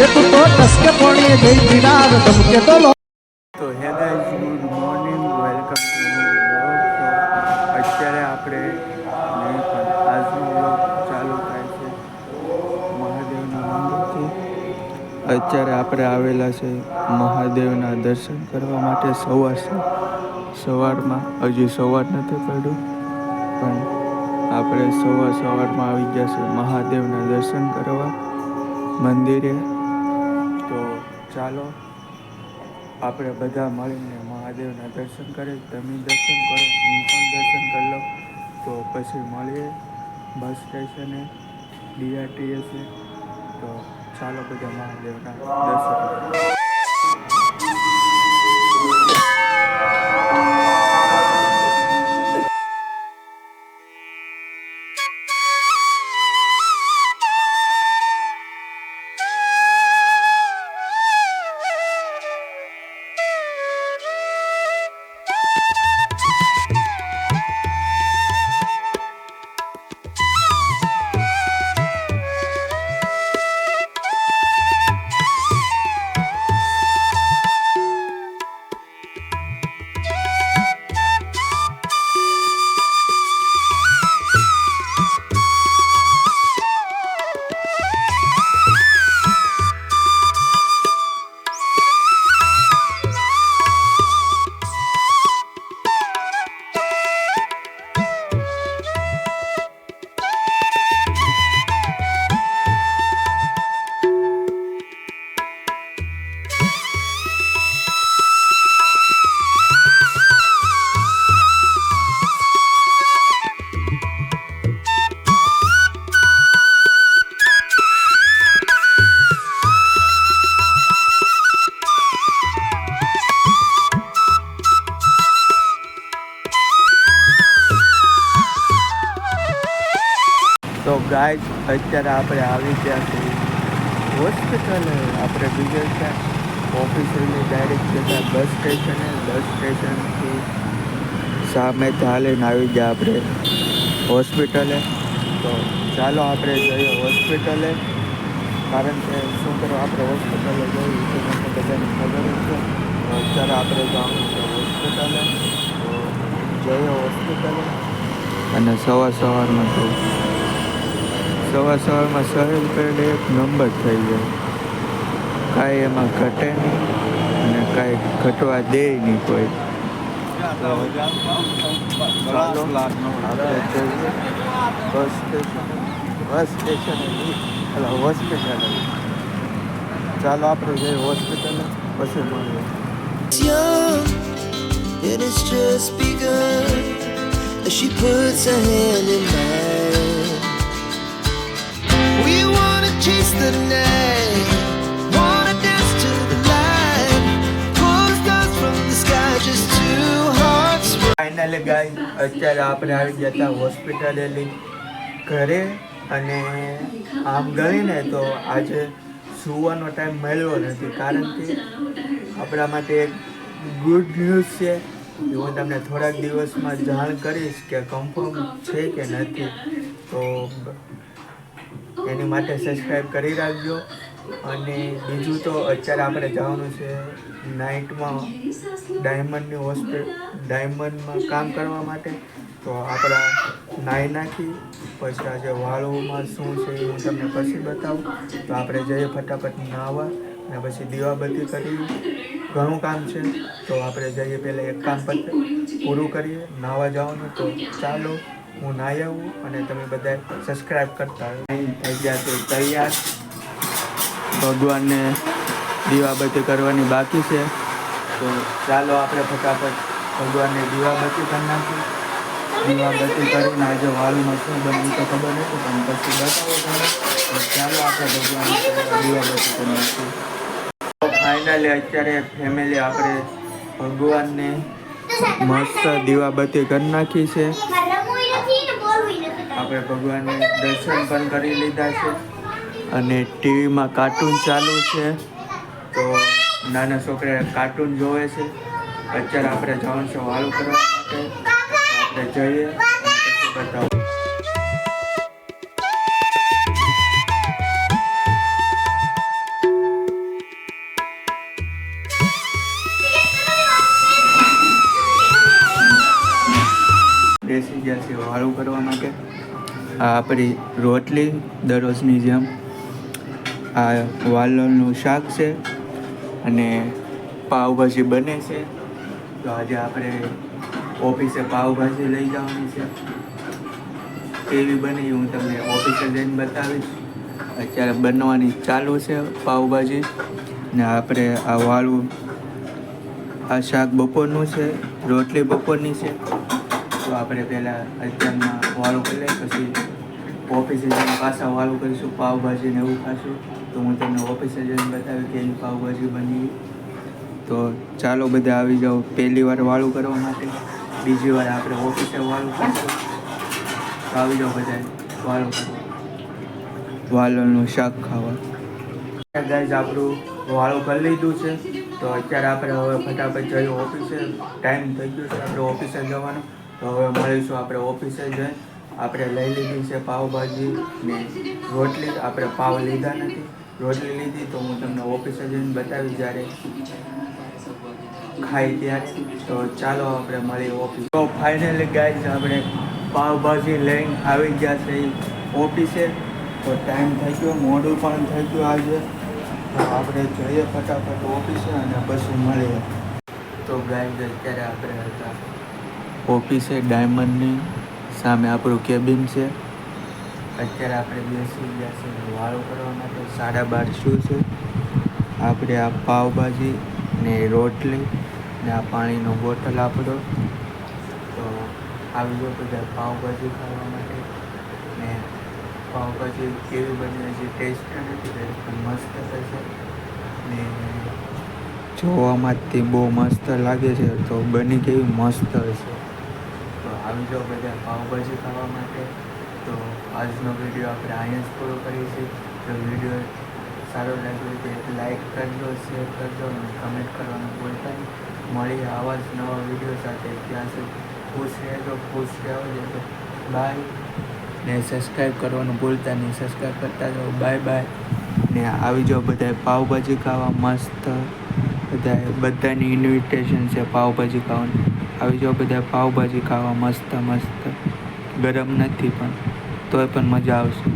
એ તું ટસકે પોણીએ જઈ પીનાર ધમકે તો લો. તો hey guys good morning, welcome to અત્યારે આપણે નહીં પણ ચાલુ થાય છે. મહાદેવના મંદિરથી. અત્યારે આપણે આવેલા છે મહાદેવના દર્શન કરવા માટે સવાર સવારમાં, હજી સવાર નથી પડ્યું, પણ આપણે સવાર સવારમાં આવી ગયા છે મહાદેવના દર્શન કરવા મંદિરે. ચાલો, આપણે બધા મળીને મહાદેવના દર્શન કરીએ તમે દર્શન કરો, હું પણ દર્શન કરી લઉં તો પછી મળીએ બસ સ્ટેશને ડીઆરટીએસે તો ચાલો બધા મહાદેવના દર્શન કરીએ. ગાય અત્યારે આપણે આવી ગયા છીએ. હોસ્પિટલે આપણે બીજે ત્યાં ઓફિસની ડાયરેક્ટ જતા બસ સ્ટેશને, બસ સ્ટેશનથી સામે ચાલીને આવી ગયા આપણે હોસ્પિટલે. તો ચાલો આપણે જઈએ હોસ્પિટલે, કારણ કે શું કરો, આપણે હોસ્પિટલે જઈએ તો મને બધાને ખબર છે. અત્યારે આપણે જવાનું છે હોસ્પિટલે. તો જઈએ હોસ્પિટલે. અને સવાર સવારમાં તો સવાર સવારમાં સહેલ પેડ એક નંબર થઈ જાય કાંઈ એમાં ઘટે નહીં અને કાંઈ ઘટવા દે નહીં કોઈ બસ સ્ટેશન બસ સ્ટેશન એટલે હોસ્પિટલ ચાલો, આપણે જઈએ હોસ્પિટલ, પછી મળીએ and it's just begun. As she puts her hand in mine. Chase the અત્યારે આપણે આવી ગયા હતા હોસ્પિટલે ઘરે અને આમ ગણીને તો આજે સુવાનો ટાઈમ મળ્યો નથી. કારણ કે આપણા માટે એક ગુડ ન્યૂઝ છે. હું તમને થોડાક દિવસમાં જાણ કરીશ કે કન્ફર્મ છે કે નથી. તો એની માટે સબસ્ક્રાઈબ કરી રાખજો. અને બીજું તો અત્યારે આપણે જવાનું છે નાઇટમાં ડાયમંડની હોસ્પિટલ ડાયમંડમાં કામ કરવા માટે. તો આપણા નાહી નાખી પછી આજે વાળોમાં શું છે એ હું તમને પછી બતાવું. તો આપણે જઈએ ફટાફટ નાહવા અને પછી દીવાબત્તી કરી. ઘણું કામ છે. તો આપણે જઈએ પહેલાં એક કામ પત્ર પૂરું કરીએ નાહવા જવાનું. તો ચાલો. હું નાહી આવું અને તમે બધા સબસ્ક્રાઈબ કરતા થઈ તૈયાર. ભગવાનને દીવાબત્તી કરવાની બાકી છે. તો ચાલો આપણે ફટાફટ ભગવાનને દીવાબત્તી કરી નાખીએ. દીવાબત્તી કરીને આજે વાલમાં શું બન્યું તો ખબર નથી, પણ પછી બતાવો તમે ચાલો આપણે ભગવાન દીવાબત્તી કરી નાખીએ. ફાઇનલી અત્યારે ફેમિલી આપણે ભગવાનને મસ્ત દીવાબત્તી કરી નાખી છે. આપણે ભગવાનને દર્શન પણ કરી લીધા છે. અને ટીવીમાં કાર્ટૂન ચાલુ છે. તો નાના છોકરા કાર્ટૂન જોવે છે. અત્યારે આપણે જવાનું છે વાળું કરવા માટે. આપણે જઈએ. બતાવો. બેસી ગયા છે વાળું કરવા માટે. આ આપણી રોટલી દરરોજની જેમ આ વાલોળનું શાક છે અને પાવભાજી બને છે. તો આજે આપણે ઓફિસે પાવભાજી લઈ જવાની છે. કેવી બની હું તમને ઓફિસે જઈને બતાવીશ. અત્યારે બનવાની ચાલુ છે પાવભાજી ને આપણે આ વાળું, આ શાક બપોરનું છે, રોટલી બપોરની છે. તો આપણે પહેલાં અત્યારમાં વાળું કરી લઈએ, પછી ઓફિસે જઈને પાછા વાળું કરીશું, પાવભાજી ને એવું ખાશું. તો હું તમને ઓફિસે જઈને બતાવી કેવી પાવભાજી બની. તો ચાલો બધા આવી જાઓ. પહેલી વાર વાળું કરવા માટે. બીજી વાર આપણે ઓફિસે વાળું કરીશું. તો આવી જાઓ બધા વાળું કરવા વાલોનું શાક ખાવા. ગાઈઝ આપણું વાળું કરી લીધું છે. તો અત્યારે આપણે હવે ફટાફટ જઈએ ઓફિસે ટાઈમ થઈ ગયો છે આપણે ઓફિસે જવાનો. તો હવે મળીશું આપણે ઓફિસે જઈ આપણે લઈ લીધી છે પાવભાજી. ને રોટલી આપણે પાવ લીધા નથી. રોટલી લીધી તો હું તમને ઓફિસે જઈને બતાવી જ્યારે ખાઈ ત્યારે. તો ચાલો આપણે મળીએ ઓફિસ. તો ફાઇનલી ગાઈઝ આપણે પાવભાજી લઈને આવી ગયા છે ઓફિસે. તો ટાઈમ થઈ ગયો, મોડું પણ થઈ ગયું આજે. તો આપણે જઈએ ફટાફટ ઓફિસે અને પછી મળીએ. તો ગાઈઝ અત્યારે આપણે હતા ઓફિસે ડાયમંડની. સામે આપણું કેબિન છે. અત્યારે આપણે બેસી ગયા છે વાળો કરવા માટે. સાડા બાર શું છે? આપણે આ પાવભાજી ને રોટલી ને આ પાણીનો બોટલ આપણો તો આવી ગયો બધા પાવભાજી ખાવા માટે. ને પાવભાજી કેવી બની છે ટેસ્ટ નથી પણ મસ્ત થશે ને જોવામાં તે બહુ મસ્ત લાગે છે, તો બની કેવી મસ્ત હશે આવી જાઓ બધા પાઉભાજી ખાવા માટે. તો આજનો વીડિયો આપણે અહીંયા જ પૂરો કરીશું. તો વીડિયો સારો લાગ્યો તો લાઈક કરજો શેર કરજો અને કમેન્ટ કરવાનું ભૂલતા નહીં. મળીએ આવા જ નવા વીડિયો સાથે. ત્યાં સુધી ખુશ રહેજો ખુશ રહેજો બાય ને સબસ્ક્રાઈબ કરવાનું ભૂલતા નહીં. સબસ્ક્રાઈબ કરતા જાઓ. બાય બાય ને આવી જાઓ બધાએ પાવભાજી ખાવા. મસ્ત. બધાએ, બધાની ઇન્વિટેશન છે પાવભાજી ખાવાની. આવી જાઓ બધા પાવભાજી ખાવા મસ્ત મસ્ત. ગરમ નથી પણ તોય પણ મજા આવશે.